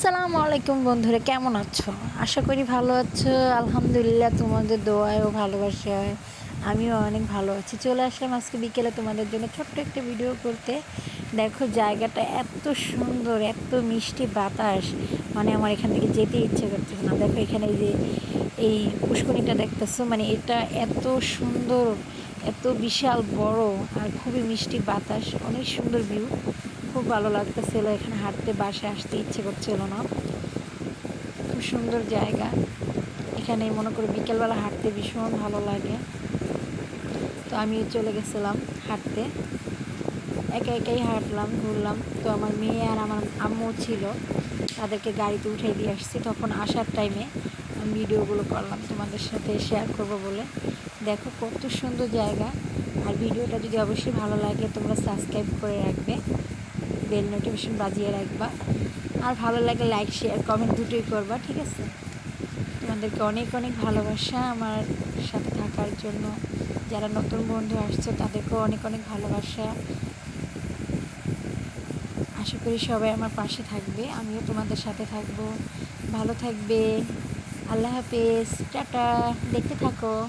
আসসালামু আলাইকুম বন্ধুরা, কেমন আছো? আশা করি ভালো আছো। আলহামদুলিল্লাহ তোমাদের দোয়ায় ও ভালোবাসায় আমিও অনেক ভালো আছি। চলে আসলাম আজকে বিকেলে তোমাদের জন্য ছোট্ট একটা ভিডিও করতে। দেখো জায়গাটা এত সুন্দর, এত মিষ্টি বাতাস। মানে আমার এখান থেকে যেতে ইচ্ছে করতেছে না। দেখো এখানে যে এই পুষ্করিণীটা দেখতেছো মানে এটা এত সুন্দর। এত বিশাল, বড় আর খুবই মিষ্টি বাতাস, অনেক সুন্দর ভিউ খুব ভালো লাগতেছিল এখানে হাঁটতে বাসে আসতে ইচ্ছে করছিল না। খুব সুন্দর জায়গা। এখানে মনে করি বিকেলবেলা হাঁটতে ভীষণ ভালো লাগে। তো আমি চলে গেছিলাম হাঁটতে। একা একাই হাঁটলাম, ঘুরলাম। তো আমার মেয়ে আর আমার আম্মু ছিল, তাদেরকে গাড়িতে উঠে দিয়ে আসছি। তখন আসার টাইমে ভিডিওগুলো করলাম তোমাদের সাথে শেয়ার করব বলে। দেখো কত সুন্দর জায়গা। আর ভিডিওটা যদি অবশ্যই ভালো লাগে, তোমরা সাবস্ক্রাইব করে রাখবে। বেল নোটিফিকেশন বাজিয়ে রাখবা। আর ভালো লাগে লাইক শেয়ার কমেন্ট দুটোই করবা, ঠিক আছে? তোমাদেরকে অনেক অনেক ভালোবাসা আমার সাথে থাকার জন্য। যারা নতুন বন্ধু আসছে, তাদেরকেও অনেক অনেক ভালোবাসা। আশা করি সবাই আমার পাশে থাকবে। আমিও তোমাদের সাথে থাকব। ভালো থাকবে। আল্লাহ হাফেজ। টাটা। দেখতে থাকো।